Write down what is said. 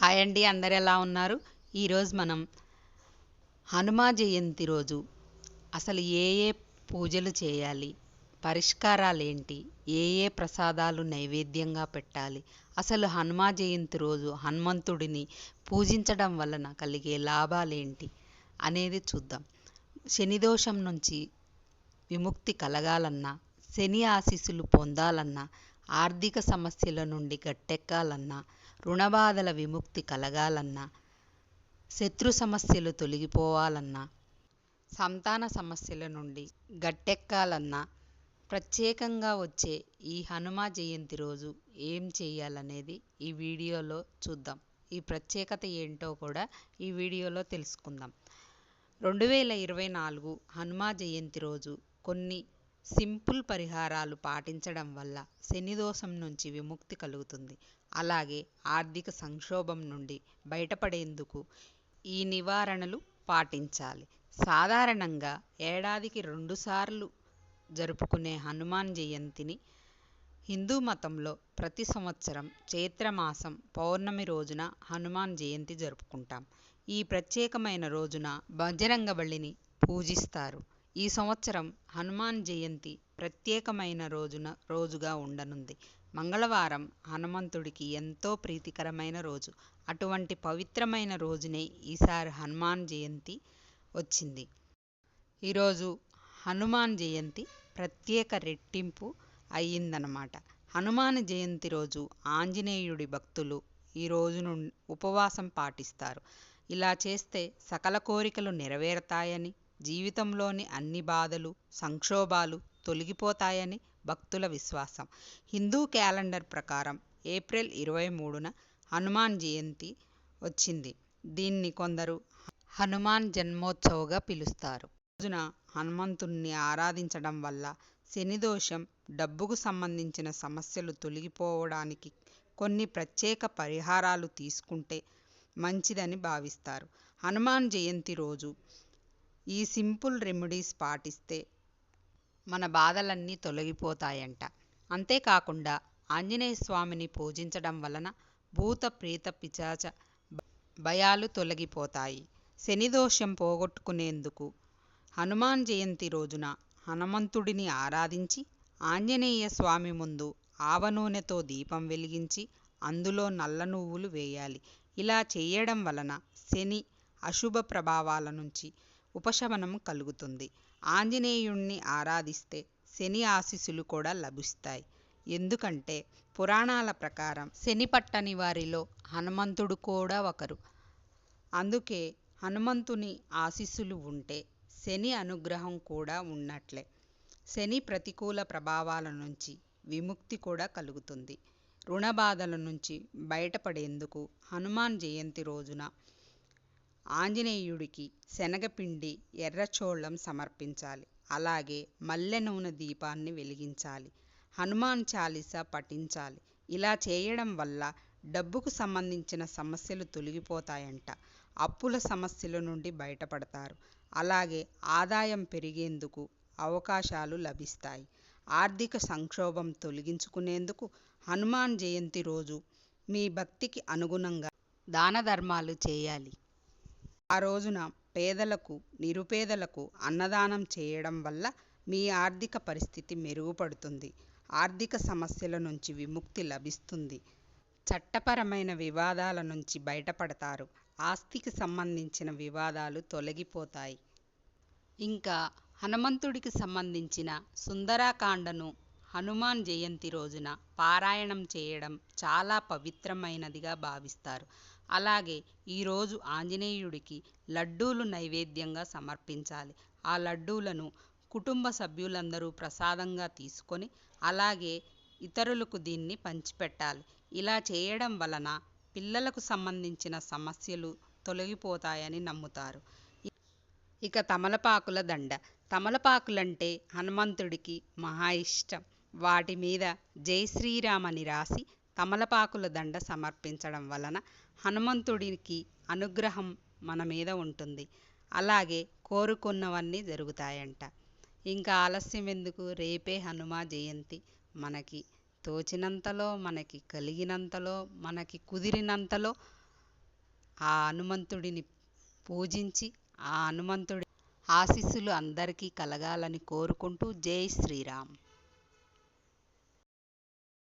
Hi అండి అందరు ఎలా ఉన్నారు? ఈరోజు మనం హనుమ జయంతి రోజు అసలు ఏ ఏ పూజలు చేయాలి? పరిష్కారాలు ఏంటి? ఏ ఏ ప్రసాదాలు నైవేద్యంగా పెట్టాలి? అసలు హనుమ జయంతి రోజు హనుమంతుడిని పూజించడం వలన కలిగే లాభాలేంటి అనేది చూద్దాం. శని దోషం నుంచి విముక్తి కలగాలన్నా శని ఆశీస్సులు పొందాలన్నా ఆర్థిక సమస్యల నుండి గట్టెక్కాలన్నా రుణబాధల విముక్తి కలగాలన్నా శత్రు సమస్యలు తొలగిపోవాలన్నా సంతాన సమస్యల నుండి గట్టెక్కాలన్నా ప్రత్యేకంగా వచ్చే ఈ హనుమ జయంతి రోజు ఏం చేయాలనేది ఈ వీడియోలో చూద్దాం. ఈ ప్రత్యేకత ఏంటో కూడా ఈ వీడియోలో తెలుసుకుందాం. రెండు వేల ఇరవై నాలుగు హనుమ జయంతి రోజు కొన్ని సింపుల్ పరిహారాలు పాటించడం వల్ల శనిదోషం నుంచి విముక్తి కలుగుతుంది. అలాగే ఆర్థిక సంక్షోభం నుండి బయటపడేందుకు ఈ నివారణలు పాటించాలి. సాధారణంగా ఏడాదికి రెండుసార్లు జరుపుకునే హనుమాన్ జయంతిని హిందూ మతంలో ప్రతి సంవత్సరం చైత్రమాసం పౌర్ణమి రోజున హనుమాన్ జయంతి జరుపుకుంటాం. ఈ ప్రత్యేకమైన రోజున బజరంగబలిని పూజిస్తారు. ఈ సంవత్సరం హనుమాన్ జయంతి ప్రత్యేకమైన రోజున రోజుగా ఉండనుంది. మంగళవారం హనుమంతుడికి ఎంతో ప్రీతికరమైన రోజు. అటువంటి పవిత్రమైన రోజునే ఈసారి హనుమాన్ జయంతి వచ్చింది. ఈరోజు హనుమాన్ జయంతి ప్రత్యేక రెట్టింపు అయ్యిందనమాట. హనుమాన్ జయంతి రోజు ఆంజనేయుడి భక్తులు ఈ రోజు నుండి ఉపవాసం పాటిస్తారు. ఇలా చేస్తే సకల కోరికలు నెరవేరతాయని జీవితంలోని అన్ని బాధలు సంక్షోభాలు తొలగిపోతాయని భక్తుల విశ్వాసం. హిందూ క్యాలెండర్ ప్రకారం ఏప్రిల్ ఇరవై మూడున హనుమాన్ జయంతి వచ్చింది. దీన్ని కొందరు హనుమాన్ జన్మోత్సవగా పిలుస్తారు. రోజున హనుమంతుణ్ణి ఆరాధించడం వల్ల శని దోషం డబ్బుకు సంబంధించిన సమస్యలు తొలగిపోవడానికి కొన్ని ప్రత్యేక పరిహారాలు తీసుకుంటే మంచిదని భావిస్తారు. హనుమాన్ జయంతి రోజు ఈ సింపుల్ రెమెడీస్ పాటిస్తే మన బాధలన్నీ తొలగిపోతాయంట. అంతేకాకుండా ఆంజనేయ స్వామిని పూజించడం వలన భూత ప్రేత పిచాచ భయాలు తొలగిపోతాయి. శని దోషం పోగొట్టుకునేందుకు హనుమాన్ జయంతి రోజున హనుమంతుడిని ఆరాధించి ఆంజనేయ స్వామి ముందు ఆవ నూనెతో దీపం వెలిగించి అందులో నల్ల నువ్వులు వేయాలి. ఇలా చేయడం వలన శని అశుభ ప్రభావాల నుంచి ఉపశమనం కలుగుతుంది. ఆంజనేయుణ్ణి ఆరాధిస్తే శని ఆశీస్సులు కూడా లభిస్తాయి. ఎందుకంటే పురాణాల ప్రకారం శని పట్టని వారిలో హనుమంతుడు కూడా ఒకరు. అందుకే హనుమంతుని ఆశీస్సులు ఉంటే శని అనుగ్రహం కూడా ఉన్నట్లే. శని ప్రతికూల ప్రభావాల నుంచి విముక్తి కూడా కలుగుతుంది. రుణ బాధల నుంచి బయటపడేందుకు హనుమాన్ జయంతి రోజున ఆంజనేయుడికి శనగపిండి ఎర్రచోళం సమర్పించాలి. అలాగే మల్లె నూనె దీపాన్ని వెలిగించాలి. హనుమాన్ చాలీసా పఠించాలి. ఇలా చేయడం వల్ల డబ్బుకు సంబంధించిన సమస్యలు తొలగిపోతాయంట. అప్పుల సమస్యల నుండి బయటపడతారు. అలాగే ఆదాయం పెరిగేందుకు అవకాశాలు లభిస్తాయి. ఆర్థిక సంక్షోభం తొలగించుకునేందుకు హనుమాన్ జయంతి రోజు మీ భక్తికి అనుగుణంగా దాన ధర్మాలు చేయాలి. ఆ రోజున పేదలకు నిరుపేదలకు అన్నదానం చేయడం వల్ల మీ ఆర్థిక పరిస్థితి మెరుగుపడుతుంది. ఆర్థిక సమస్యల నుంచి విముక్తి లభిస్తుంది. చట్టపరమైన వివాదాల నుంచి బయటపడతారు. ఆస్తికి సంబంధించిన వివాదాలు తొలగిపోతాయి. ఇంకా హనుమంతుడికి సంబంధించిన సుందరాకాండను హనుమాన్ జయంతి రోజున పారాయణం చేయడం చాలా పవిత్రమైనదిగా భావిస్తారు. అలాగే ఈరోజు ఆంజనేయుడికి లడ్డూలు నైవేద్యంగా సమర్పించాలి. ఆ లడ్డూలను కుటుంబ సభ్యులందరూ ప్రసాదంగా తీసుకొని అలాగే ఇతరులకు దీన్ని పంచిపెట్టాలి. ఇలా చేయడం వలన పిల్లలకు సంబంధించిన సమస్యలు తొలగిపోతాయని నమ్ముతారు. ఇక తమలపాకుల దండ. తమలపాకులంటే హనుమంతుడికి మహా ఇష్టం. వాటి మీద జై శ్రీరామని రాసి తమలపాకుల దండ సమర్పించడం వలన హనుమంతుడికి అనుగ్రహం మన మీద ఉంటుంది. అలాగే కోరుకున్నవన్నీ జరుగుతాయంట. ఇంకా ఆలస్యం ఎందుకు? రేపే హనుమ జయంతి. మనకి తోచినంతలో మనకి కలిగినంతలో మనకి కుదిరినంతలో ఆ హనుమంతుడిని పూజించి ఆ హనుమంతుడి ఆశీస్సులు అందరికీ కలగాలని కోరుకుంటూ జై శ్రీరామ్.